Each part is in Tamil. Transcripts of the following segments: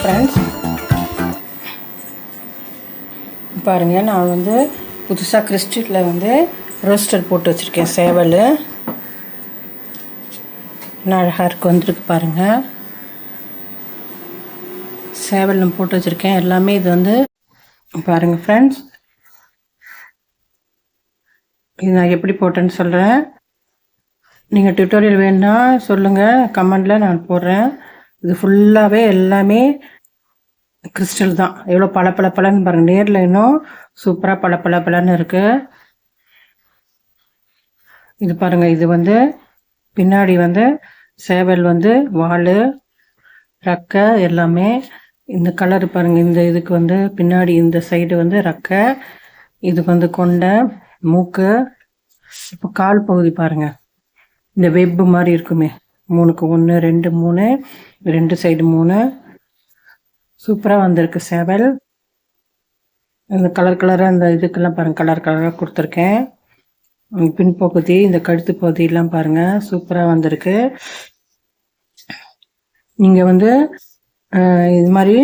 ஃப்ரெண்ட்ஸ் பாருங்கள் நான் வந்து புதுசாக கிறிஸ்டியில் வந்து ரோஸ்டர் போட்டு வச்சுருக்கேன் சேவல். இன்னும் அழகாக இருக்குது வந்திருக்கு பாருங்கள் சேவலும் போட்டு வச்சுருக்கேன். எல்லாமே இது வந்து பாருங்கள் ஃப்ரெண்ட்ஸ் இது நான் எப்படி போட்டேன்னு சொல்கிறேன் நீங்கள் டியூட்டோரியல் வேணுன்னா சொல்லுங்கள் கமெண்டில் நான் போடுறேன். இது ஃபுல்லாகவே எல்லாமே கிறிஸ்டல் தான். எவ்வளோ பல பல பலன்னு பாருங்கள் நேரில் இன்னும் சூப்பராக பல பல பலன்னு இருக்குது இது பாருங்கள் இது வந்து பின்னாடி வந்து சேவல் வந்து வால் ரக்கை எல்லாமே இந்த கலர் பாருங்கள் இந்த இதுக்கு வந்து பின்னாடி இந்த சைடு வந்து ரக்கை இதுக்கு வந்து கொண்டை மூக்கு. இப்போ கால் பகுதி பாருங்கள் இந்த வெப்பு மாதிரி இருக்குமே. மூணுக்கு ஒன்று ரெண்டு மூணு ரெண்டு சைடு மூணு. சூப்பராக வந்திருக்கு சேவல். இந்த கலர் கலராக இந்த இதுக்கெல்லாம் பாருங்கள் கலர் கலராக கொடுத்துருக்கேன். பின்பகுதி இந்த கழுத்து பகுதியெல்லாம் பாருங்கள் சூப்பராக வந்திருக்கு. நீங்கள் வந்து இது மாதிரி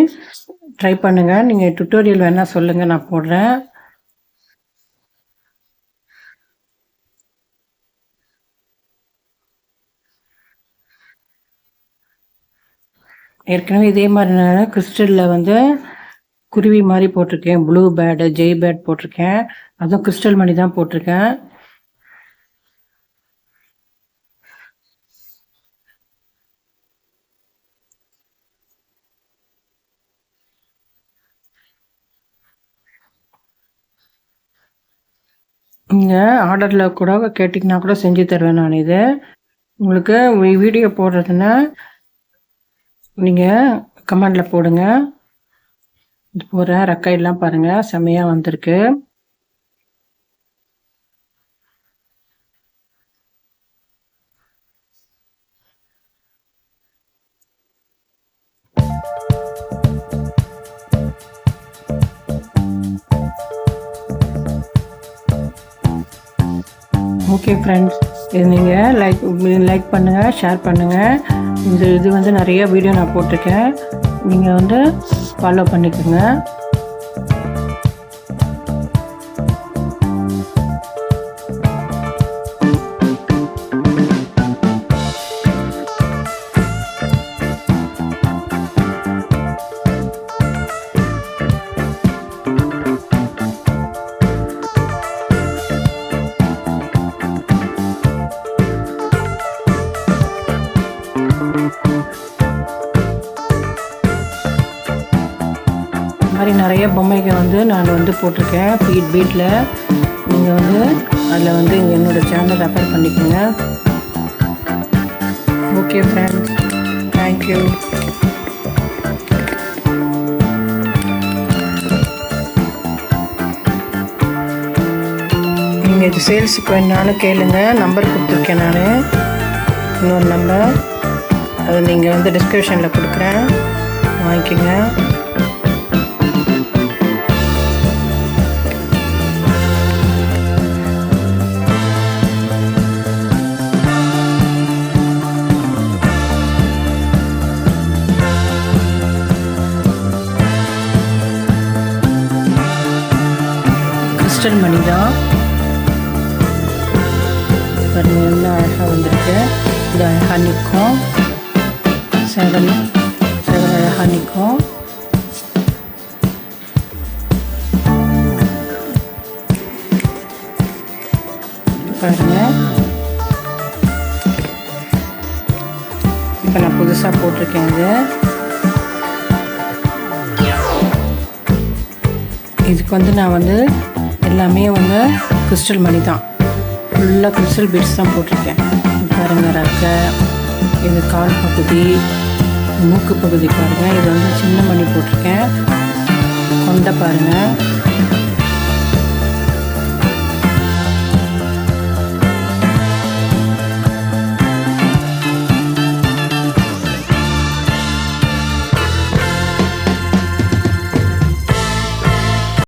ட்ரை பண்ணுங்கள் நீங்கள் டுட்டோரியல் வேணால் சொல்லுங்கள் நான் போடுறேன். ஏற்கனவே இதே மாதிரி நான் கிறிஸ்டலில் வந்து குருவி மாதிரி போட்டிருக்கேன். ப்ளூ பேடு ஜெய் பேட் போட்டிருக்கேன். அதுவும் கிறிஸ்டல் மணி தான் போட்டிருக்கேன். நீங்கள் ஆர்டரில் கூட கேட்டிங்கன்னா கூட செஞ்சு தருவேன் நான் இது. உங்களுக்கு வீடியோ போடுறதுன்னா நீங்கள் கமெண்டில் போடுங்க. இது போகிற ரெக்கையெல்லாம் பாருங்கள் செம்மையாக வந்திருக்கு. ஓகே ஃப்ரெண்ட்ஸ் இது நீங்கள் லைக் லைக் பண்ணுங்கள் ஷேர் பண்ணுங்கள் இந்த இது வந்து நிறைய வீடியோ நான் போட்டிருக்கேன். நீங்கள் வந்து ஃபாலோ பண்ணிக்கோங்க. மாதிரி நிறைய பொம்மைகள் வந்து நான் வந்து போட்டிருக்கேன். ஃபீட் பீட்டில் நீங்கள் வந்து அதில் வந்து என்னோடய சேனல் ரெஃபர் பண்ணிக்கோங்க. ஓகே ஃப்ரெண்ட்ஸ் தேங்க்யூ நீங்கள் இது சேல்ஸுக்கு வேணாலும் கேளுங்க. நம்பர் கொடுத்துருக்கேன் நான். இன்னொரு நம்பர் அது நீங்கள் வந்து டிஸ்கிரிப்ஷனில் கொடுக்குறேன். வாங்கிக்கோங்க. கிறிஸ்டல் மணி தான் பாருங்க எவ்வளோ அழகாக வந்திருக்கு. இது அழகாக நிற்கும். சேவல் சேவல் அழகாக நிற்கும். பாருங்க. இப்போ நான் புதுசாக போட்டிருக்கேன் இது. இதுக்கு வந்து நான் வந்து எல்லாமே வந்து கிறிஸ்டல் மணி தான். ஃபுல்லாக கிறிஸ்டல் பீட்ஸ் தான் போட்டிருக்கேன். பாருங்கள் ரக்கை இது கால் பகுதி மூக்கு பகுதி பாருங்கள் இது வந்து சின்ன மணி போட்டிருக்கேன். கொண்டை பாருங்கள்